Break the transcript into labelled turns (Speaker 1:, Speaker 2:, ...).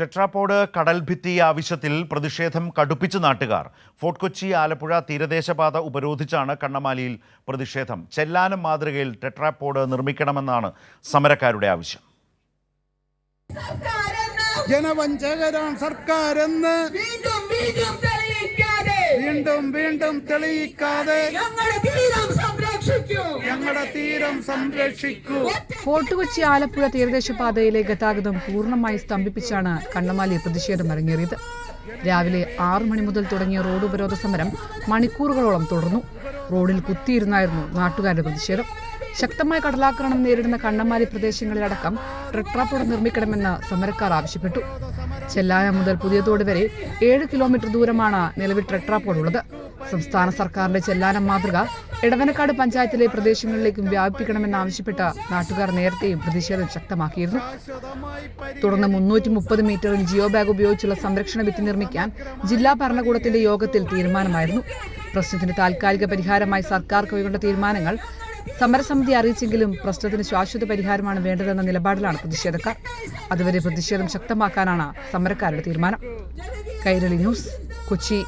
Speaker 1: Tetrapod കടൽഭിത്തി ആവശ്യത്തിൽ പ്രതിഷേധം കടുപ്പിച്ച് നാട്ടുകാർ. ഫോർട്ട് കൊച്ചി ആലപ്പുഴ തീരദേശപാത ഉപരോധിച്ചാണ് കണ്ണമാലിയിൽ പ്രതിഷേധം. ചെല്ലാനം മാതൃകയിൽ ടെട്രാപോഡ് നിർമ്മിക്കണമെന്നാണ് സമരക്കാരുടെ ആവശ്യം.
Speaker 2: ജനവഞ്ചകരാണ് സർക്കാരെന്ന്.
Speaker 3: വീണ്ടും വീണ്ടും തെളിയിക്കാതെ.
Speaker 2: വീണ്ടും വീണ്ടും തെളിയിക്കാതെ.
Speaker 3: ഞങ്ങളുടെ തീരം സംരക്ഷിക്കൂ.
Speaker 4: ഫോർട്ട് കൊച്ചി ആലപ്പുഴ തീരദേശപാതയിലെ ഗതാഗതം പൂർണമായി സ്തംഭിപ്പിച്ചാണ് കണ്ണമാലി പ്രതിഷേധം അരങ്ങേറിയത്. രാവിലെ ആറു മണി മുതൽ തുടങ്ങിയ റോഡ് ഉപരോധ സമരം മണിക്കൂറുകളോളം തുടർന്നു. റോഡിൽ കുത്തിയിരുന്നായിരുന്നു നാട്ടുകാരുടെ പ്രതിഷേധം. ശക്തമായ കടലാക്രമണം നേരിടുന്ന കണ്ണമാലി പ്രദേശങ്ങളിലടക്കം ട്രെട്രാപ്പോഡ് നിർമ്മിക്കണമെന്ന് സമരക്കാർ ആവശ്യപ്പെട്ടു. ചെല്ലായ മുതൽ പുതിയതോട് വരെ ഏഴ് കിലോമീറ്റർ ദൂരമാണ് നിലവിൽ ഉള്ളത്. സംസ്ഥാന സർക്കാരിന്റെ ചെല്ലാനം മാതൃക എടവനക്കാട് പഞ്ചായത്തിലെ പ്രദേശങ്ങളിലേക്കും വ്യാപിപ്പിക്കണമെന്നാവശ്യപ്പെട്ട് നാട്ടുകാർ നേരത്തെയും പ്രതിഷേധം ശക്തമാക്കിയിരുന്നു. തുടർന്ന് മുന്നൂറ്റി മുപ്പത് മീറ്ററിൽ ജിയോ ബാഗ് ഉപയോഗിച്ചുള്ള സംരക്ഷണ ഭിത്തി നിർമ്മിക്കാൻ ജില്ലാ ഭരണകൂടത്തിന്റെ യോഗത്തിൽ തീരുമാനമായിരുന്നു. പ്രശ്നത്തിന് താൽക്കാലിക പരിഹാരമായി സർക്കാർ കൈകൊണ്ട തീരുമാനങ്ങൾ സമരസമിതി അറിയിച്ചെങ്കിലും പ്രശ്നത്തിന് ശാശ്വത പരിഹാരമാണ് വേണ്ടതെന്ന നിലപാടിലാണ് പ്രതിഷേധക്കാർ. അതുവരെ പ്രതിഷേധം ശക്തമാക്കാനാണ് സമരക്കാരുടെ തീരുമാനം. കൈരളി ന്യൂസ് കൊച്ചി.